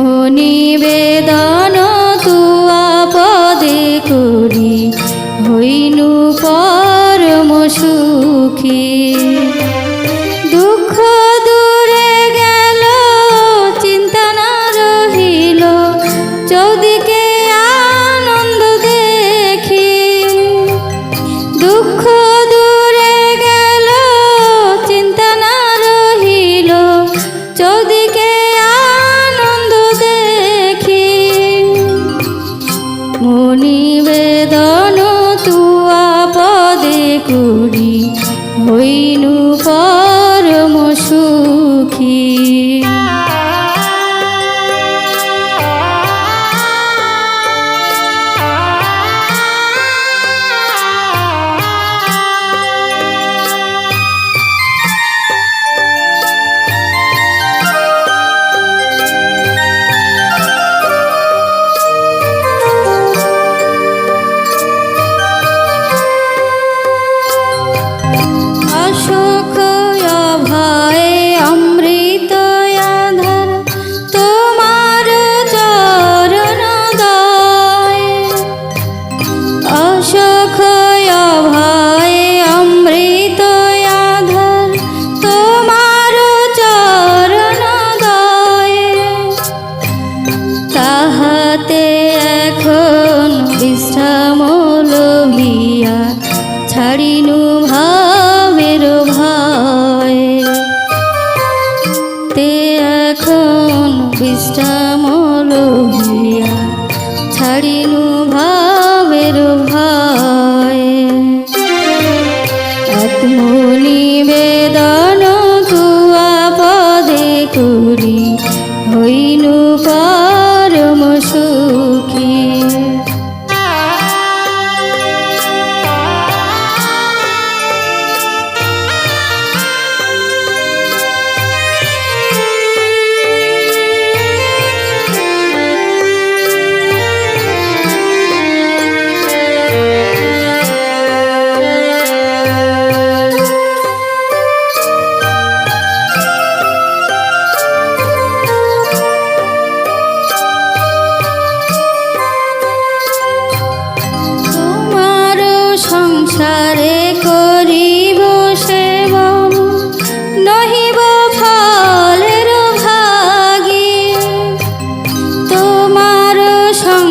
আত্মনিবেদন তুয়া পদে করি হইনু পরম করি হইনু পরম হাতে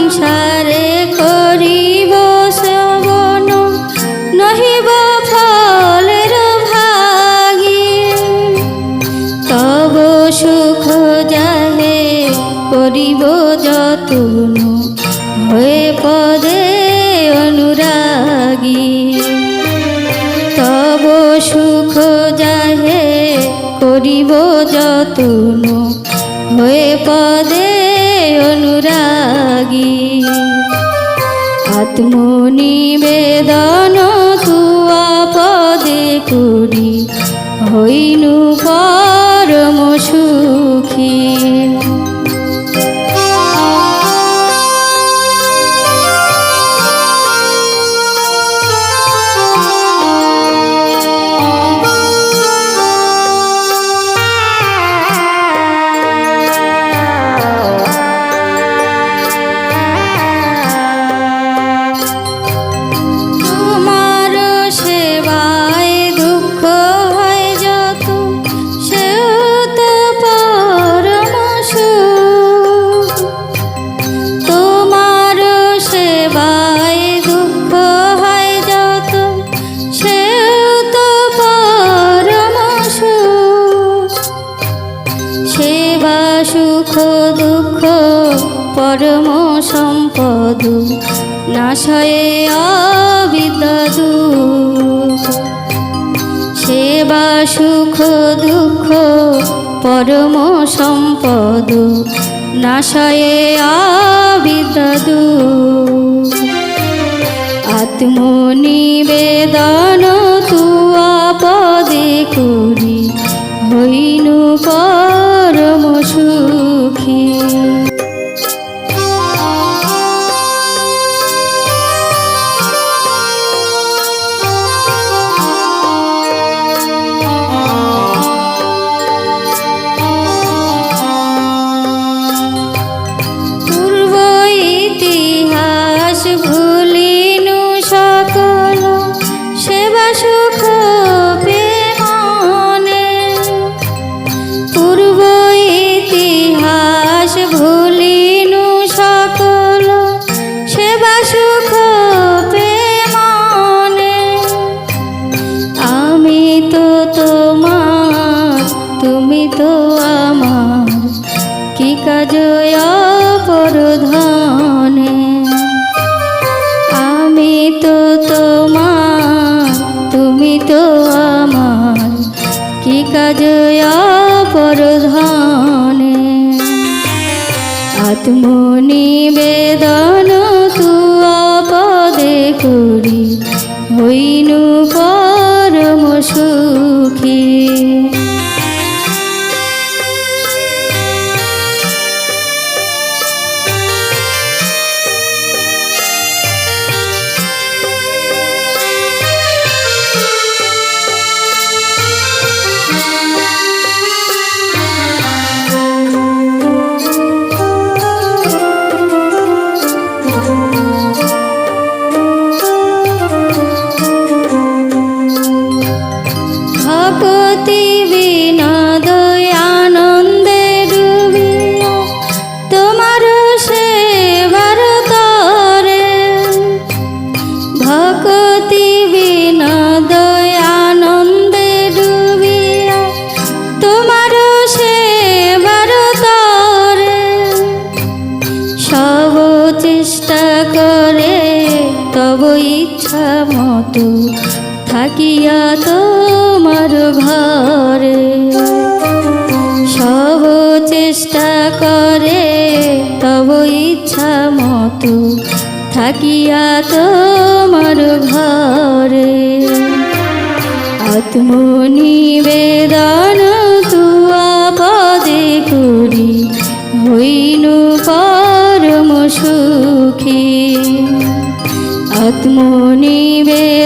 সংসারে করিব সেবন নহিব ফলের ভাগী। তব সুখ যাহে করিব যতন, হয়ে পদে অনুরাগী। তব সুখ যাহে করিব যতন, হয়ে পদে অনুরাগী আত্মনিবেদন তুয়া পদে করি হইনু পরম পরম সম্পদ, নাশয়ে অবিদু সেবা সুখ, দুঃখ, পরম সম্পদ, নাশয়ে অবিদু আত্মনিবেদন তুয়া পদে করি, হইনু পরম করে, তব ইচ্ছা মতো থাকিয়া তোমার ঘরে। সব চেষ্টা করে, তব ইচ্ছা মতো থাকিয়া তোমার ঘরে। আত্মনিবেদন তুয়া পদে করি হইনু পরম সুখী। আত্মনিবেদন